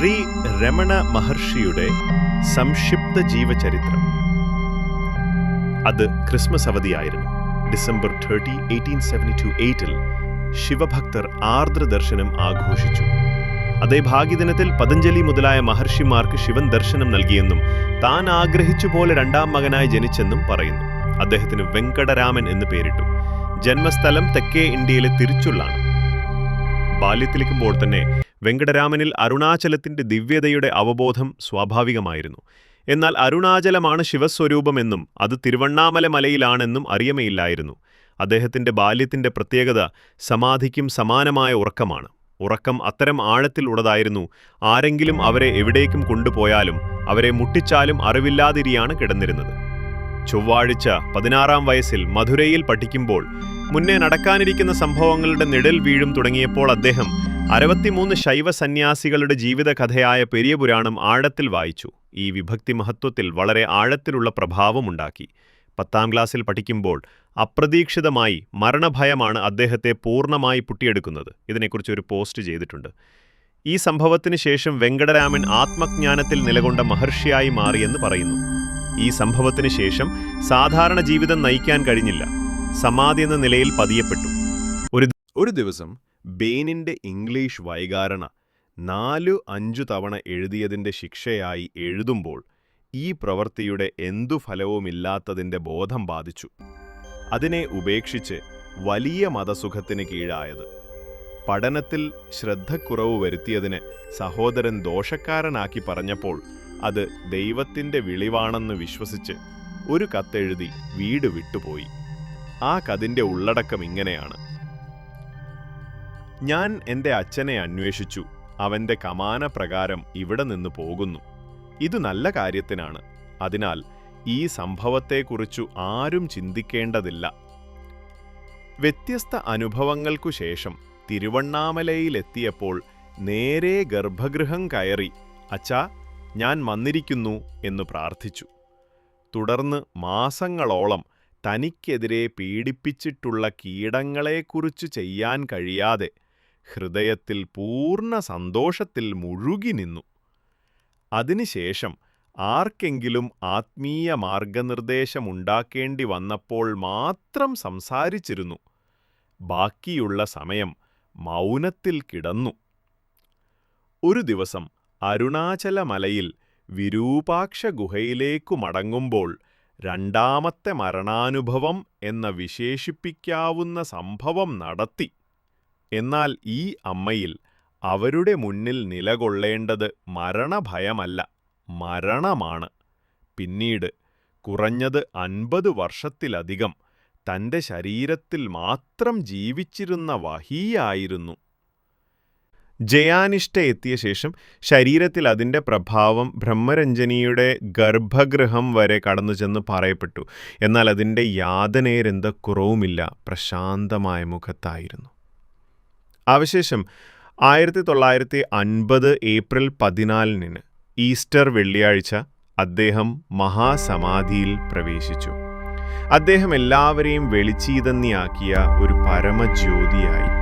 ശ്രീ രമണ മഹർഷിയുടെ സംക്ഷിപ്ത ജീവചരിത്രം. അത് Christmas അവധിയായിരുന്നു. December thirty eighteen seventy two എയ്റ്റിൽ ശിവഭക്തർ ആർദ്ര ദർശനം ആഘോഷിച്ചു. അതേ ഭാഗ്യദിനത്തിൽ പതഞ്ജലി മുതലായ മഹർഷിമാർക്ക് ശിവൻ ദർശനം നൽകിയെന്നും താൻ ആഗ്രഹിച്ചു പോലെ രണ്ടാം മകനായി ജനിച്ചെന്നും പറയുന്നു. അദ്ദേഹത്തിന് വെങ്കടരാമൻ എന്ന് പേരിട്ടു. ജന്മസ്ഥലം തെക്കേ ഇന്ത്യയിലെ തിരുച്ചുള്ളാണ്. ബാല്യത്തിലിരിക്കുമ്പോൾ തന്നെ വെങ്കടരാമനിൽ അരുണാചലത്തിന്റെ ദിവ്യതയുടെ അവബോധം സ്വാഭാവികമായിരുന്നു. എന്നാൽ അരുണാചലമാണ് ശിവസ്വരൂപമെന്നും അത് തിരുവണ്ണാമല മലയിലാണെന്നും അറിയമയില്ലായിരുന്നു. അദ്ദേഹത്തിന്റെ ബാല്യത്തിന്റെ പ്രത്യേകത സമാധിക്കും സമാനമായ ഉറക്കമാണ്. ഉറക്കം അത്തരം ആഴത്തിലുള്ളതായിരുന്നു ആരെങ്കിലും അവരെ എവിടേക്കും കൊണ്ടുപോയാലും അവരെ മുട്ടിച്ചാലും അറിവില്ലാതിരിയാണ് കിടന്നിരുന്നത്. ചൊവ്വാഴ്ച പതിനാറാം വയസ്സിൽ മധുരയിൽ പഠിക്കുമ്പോൾ മുന്നേ നടക്കാനിരിക്കുന്ന സംഭവങ്ങളുടെ നിഴൽ വീഴും തുടങ്ങിയപ്പോൾ അദ്ദേഹം അറുപത്തിമൂന്ന് ശൈവ സന്യാസികളുടെ ജീവിതകഥയായ പെരിയ പുരാണം ആഴത്തിൽ വായിച്ചു. ഈ വിഭക്തി മഹത്വത്തിൽ വളരെ ആഴത്തിലുള്ള പ്രഭാവമുണ്ടാക്കി പത്താം ക്ലാസ്സിൽ പഠിക്കുമ്പോൾ അപ്രതീക്ഷിതമായി മരണഭയമാണ് അദ്ദേഹത്തെ പൂർണമായി പുട്ടിയെടുക്കുന്നത്. ഇതിനെക്കുറിച്ച് ഒരു പോസ്റ്റ് ചെയ്തിട്ടുണ്ട്. ഈ സംഭവത്തിന് ശേഷം വെങ്കടരാമൻ ആത്മജ്ഞാനത്തിൽ നിലകൊണ്ട മഹർഷിയായി മാറിയെന്ന് പറയുന്നു. ഈ സംഭവത്തിന് ശേഷം സാധാരണ ജീവിതം നയിക്കാൻ കഴിഞ്ഞില്ല. സമാധി എന്ന നിലയിൽ പതിയപ്പെട്ടു. ഒരു ഒരു ദിവസം ബെയിനിന്റെ ഇംഗ്ലീഷ് വൈകാരണ നാലു അഞ്ചു തവണ എഴുതിയതിന്റെ ശിക്ഷയായി എഴുതുമ്പോൾ ഈ പ്രവൃത്തിയുടെ എന്തു ഫലവുമില്ലാത്തതിന്റെ ബോധം ബാധിച്ചു. അതിനെ ഉപേക്ഷിച്ച് വലിയ മതസുഖത്തിന് കീഴായത്. പഠനത്തിൽ ശ്രദ്ധക്കുറവ് വരുത്തിയതിന് സഹോദരൻ ദോഷക്കാരനാക്കി പറഞ്ഞപ്പോൾ അത് ദൈവത്തിന്റെ വിളിവാണെന്ന് വിശ്വസിച്ച് ഒരു കത്തെഴുതി വീട് വിട്ടുപോയി. ആ കതിന്റെ ഉള്ളടക്കം ഇങ്ങനെയാണ്. ഞാൻ എന്റെ അച്ഛനെ അന്വേഷിച്ചു. അവന്റെ കമാന പ്രകാരം ഇവിടെ നിന്ന് പോകുന്നു. ഇത് നല്ല കാര്യത്തിനാണ്. അതിനാൽ ഈ സംഭവത്തെക്കുറിച്ചു ആരും ചിന്തിക്കേണ്ടതില്ല. വ്യത്യസ്ത അനുഭവങ്ങൾക്കു ശേഷം തിരുവണ്ണാമലയിലെത്തിയപ്പോൾ നേരെ ഗർഭഗൃഹം കയറി. അച്ഛാ ഞാൻ വന്നിരിക്കുന്നു എന്ന് പ്രാർത്ഥിച്ചു. തുടർന്ന് മാസങ്ങളോളം തനിക്കെതിരെ പീഡിപ്പിച്ചിട്ടുള്ള കീടങ്ങളെക്കുറിച്ച് ചെയ്യാൻ കഴിയാതെ ഹൃദയത്തിൽ പൂർണ സന്തോഷത്തിൽ മുഴുകി നിന്നു. അതിനുശേഷം ആർക്കെങ്കിലും ആത്മീയ മാർഗനിർദ്ദേശമുണ്ടാക്കേണ്ടി വന്നപ്പോൾ മാത്രം സംസാരിച്ചിരുന്നു. ബാക്കിയുള്ള സമയം മൗനത്തിൽ കിടന്നു. ഒരു ദിവസം അരുണാചലമലയിൽ വിരൂപാക്ഷ ഗുഹയിലേക്കു മടങ്ങുമ്പോൾ രണ്ടാമത്തെ മരണാനുഭവം എന്ന വിശേഷിപ്പിക്കാവുന്ന സംഭവം നടത്തി. എന്നാൽ ഈ അമ്മയിൽ അവരുടെ മുന്നിൽ നിലകൊള്ളേണ്ടത് മരണഭയമല്ല മരണമാണ്. പിന്നീട് കുറഞ്ഞത് അൻപത് വർഷത്തിലധികം തന്റെ ശരീരത്തിൽ മാത്രം ജീവിച്ചിരുന്ന വഹിയായിരുന്നു. ജയാനിഷ്ഠ എത്തിയ ശേഷം ശരീരത്തിൽ അതിന്റെ പ്രഭാവം ബ്രഹ്മരഞ്ജനിയുടെ ഗർഭഗൃഹം വരെ കടന്നു ചെന്ന് പറയപ്പെട്ടു. എന്നാൽ അതിന്റെ യാതനേരെന്ത കുറവുമില്ല പ്രശാന്തമായ മുഖത്തായിരുന്നു. അവശേഷം ആയിരത്തി തൊള്ളായിരത്തി അൻപത് ഏപ്രിൽ പതിനാലിന് ഈസ്റ്റർ വെള്ളിയാഴ്ച അദ്ദേഹം മഹാസമാധിയിൽ പ്രവേശിച്ചു. അദ്ദേഹം എല്ലാവരെയും വെളിച്ചീതന്നിയാക്കിയ ഒരു പരമജ്യോതിയായി.